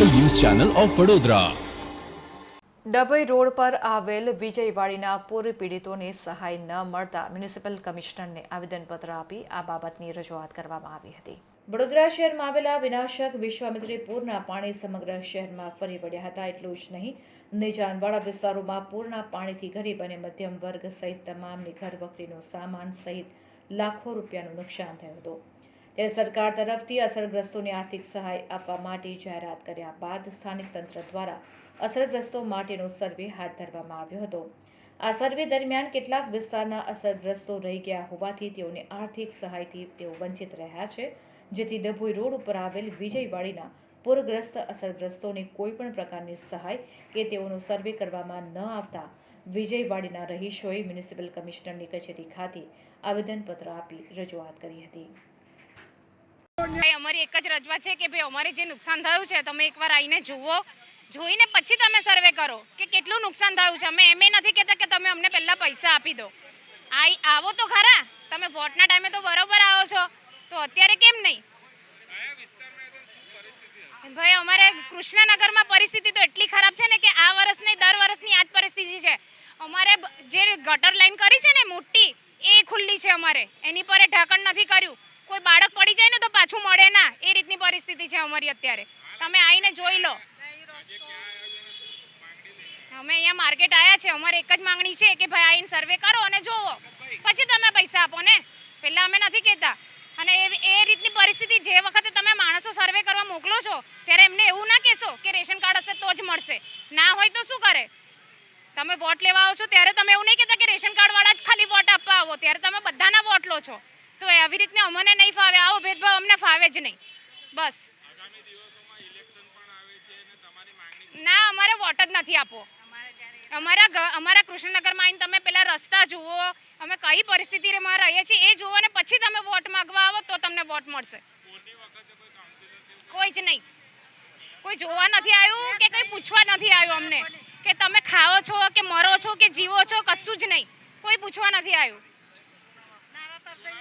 Channel of Vadodara. Dabhoi road પર આવેલ વિજયવાડીના પૂર પીડિતોને સહાય ન મળતા મ્યુનિસિપલ કમિશનરને આવેદનપત્ર આપી આ બાબતની રજૂઆત કરવામાં આવી હતી. વડોદરા શહેરમાં આવેલા વિનાશક વિશ્વામિત્રી પૂરના પાણી સમગ્ર શહેરમાં ફરી વળ્યા હતા, એટલું જ નહીં. નિજાનવાડા વિસ્તારોમાં પૂરના પાણીથી ગરીબ અને મધ્યમ વર્ગ સહિત તમામની ઘર વખરીનો સામાન સહિત લાખો રૂપિયાનું નુકસાન થયું હતું. ત્યારે સરકાર તરફથી અસરગ્રસ્તોને આર્થિક સહાય આપવા માટે જાહેરાત કર્યા બાદ સ્થાનિક તંત્ર દ્વારા અસરગ્રસ્તો માટેનો સર્વે હાથ ધરવામાં આવ્યો હતો. આ સર્વે દરમિયાન કેટલાક વિસ્તારના અસરગ્રસ્તો રહી ગયા હોવાથી તેઓને આર્થિક સહાયથી તેઓ વંચિત રહ્યા છે, જેથી ડભોઈ રોડ ઉપર આવેલ વિજયવાડીના પૂરગ્રસ્ત અસરગ્રસ્તોને કોઈ પણ પ્રકારની સહાય કે તેઓનો સર્વે કરવામાં ન આવતા વિજયવાડીના રહીશોએ મ્યુનિસિપલ કમિશનરની કચેરી ખાતે આવેદનપત્ર આપી રજૂઆત કરી હતી. ભાઈ, અમારી એક જ રજવા છે કે ભાઈ, અમારે જે નુકસાન થયું છે, તમે એકવાર આવીને જુઓ. જોઈને પછી તમે સર્વે કરો કે કેટલું નુકસાન થયું છે. અમે એમ નથી કહેતા કે તમે અમને પહેલાં પૈસા આપી દો. આઈ, આવો તો ખરા. તમે વોટના ટાઈમે તો બરોબર આવો છો. તો અત્યારે કેમ નહીં? ભાઈ, અમારે કૃષ્ણનગરમાં પરિસ્થિતિ તો એટલી ખરાબ છે ને કે આ વર્ષ નહીં, દર વર્ષની આ જ પરિસ્થિતિ છે. અમારે જે ગટર લાઈન કરી છે ને, મોટી, એ ખુલ્લી છે અમારે. એની પર ઢાંકણ નથી કર્યું. કોઈ બાળક પડી જાય ને તો પાછું મળે ના એ રીતની પરિસ્થિતિ છે અમારી અત્યારે. તમે આવીને જોઈ લો. અમે અહીંયા માર્કેટ આવ્યા છે. અમારે એક જ માંગણી છે કે ભાઈ આવીને સર્વે કરો અને જોવો. પછી તમે પૈસા આપો ને. પહેલાં અમે નથી કહેતા. અને એ રીતની પરિસ્થિતિ જે વખતે તમે માણસો સર્વે કરવા મોકલો છો, ત્યારે એમને એવું ના કહેશો કે રેશન કાર્ડ હશે તો જ મળશે. ના હોય તો શું કરે? તમે વોટ લેવા આવો છો, ત્યારે તમે એવું નહીં કહેતા કે રેશન કાર્ડવાળા જ ખાલી વોટ આપવા આવો. ત્યારે તમે બધાના વોટ લો છો. તો આવી રીતને અમને નહીં ફાવે. આવો ભેદભાવ અમને ફાવે જ નહીં. બસ. ના અમારે વોટ જ નથી આપવો અમારા અમારા કૃષ્ણનગરમાં આવીને તમે પેલા રસ્તા જુઓ અમે કઈ પરિસ્થિતિમાં રહીએ છીએ એ જુઓ ને પછી તમે વોટ માંગવા આવો તો તમને વોટ મળશે. કોઈ જ નહીં. કોઈ જોવા નથી આવ્યું કે કંઈ પૂછવા નથી આવ્યું અમને? કે તમે ખાઓ છો કે મરો છો કે જીવો છો કશું જ નહીં. કોઈ પૂછવા નથી આવ્યું.